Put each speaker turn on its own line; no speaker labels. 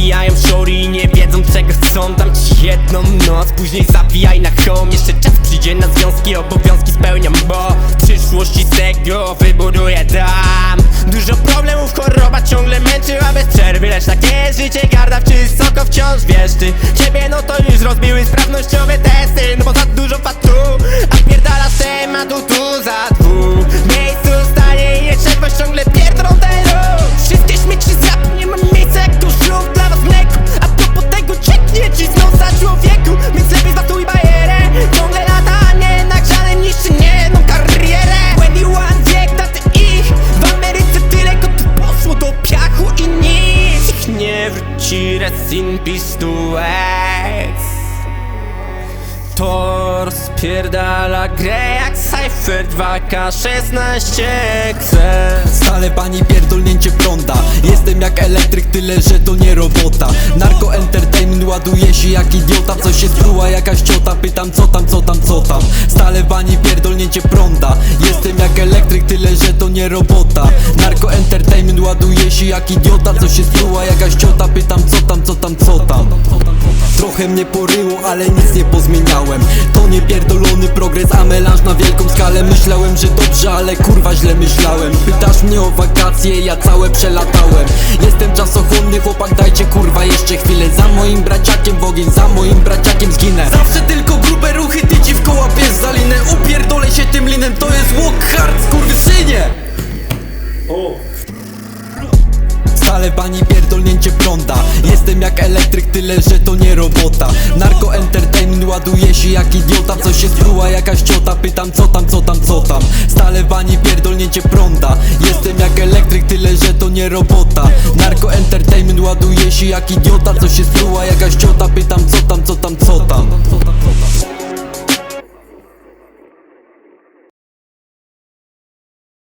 nabijają shorty i nie wiedzą czego chcą. Dam ci jedną noc, później zabijaj na home Jeszcze czas przyjdzie na związki, obowiązki spełniam Bo przyszłości tego wybuduję dam. Dużo problemów, choroba ciągle męczy, a bez przerwy Lecz takie życie garda wysoko wciąż. Wiesz ty Ciebie no to już rozbiły sprawnościowe testy No bo za wróci res in peace to ex to rozpierdala grę jak Cypher 2K16 chce
Stale pani pierdolnięcie prąda. Jestem jak elektryk, tyle że to nie robota. Narko entertainment ładuje się jak idiota. Co się spruła jakaś ciota, pytam co tam, co tam, co tam. Stale pani pierdolnięcie prąda. Jestem jak elektryk, tyle że to nie robota entertainment ładuje się jak idiota Co się spruła jakaś ciota, pytam co tam, co tam, co tam. Trochę mnie poryło, ale nic nie pozmieniałem. To nie pierdolony progres, a melanż na wielką skalę. Myślałem, że dobrze, ale kurwa źle myślałem. Pytasz mnie o wakacje, ja całe przelatałem. Jestem czasochłonny chłopak, dajcie kurwa jeszcze chwilę. Za moim braciakiem w ogień, za moim braciakiem zginę. Zawsze tylko grube ruchy, ty ci w koła pies za linę Upierdolę się tym linem, to jest walk hard, skurwysynie Stale pani pierdolnięcie prąda. Jestem jak elektryk, tyle że to nie robota. Narko entertainment ładuje się jak idiota. Co się spruła jakaś ciota, pytam co tam, co tam, co tam? Stale pani pierdolnięcie prąda. Jestem jak elektryk, tyle że to nie robota. Narko entertainment ładuje się jak idiota. Co się spruła jakaś ciota,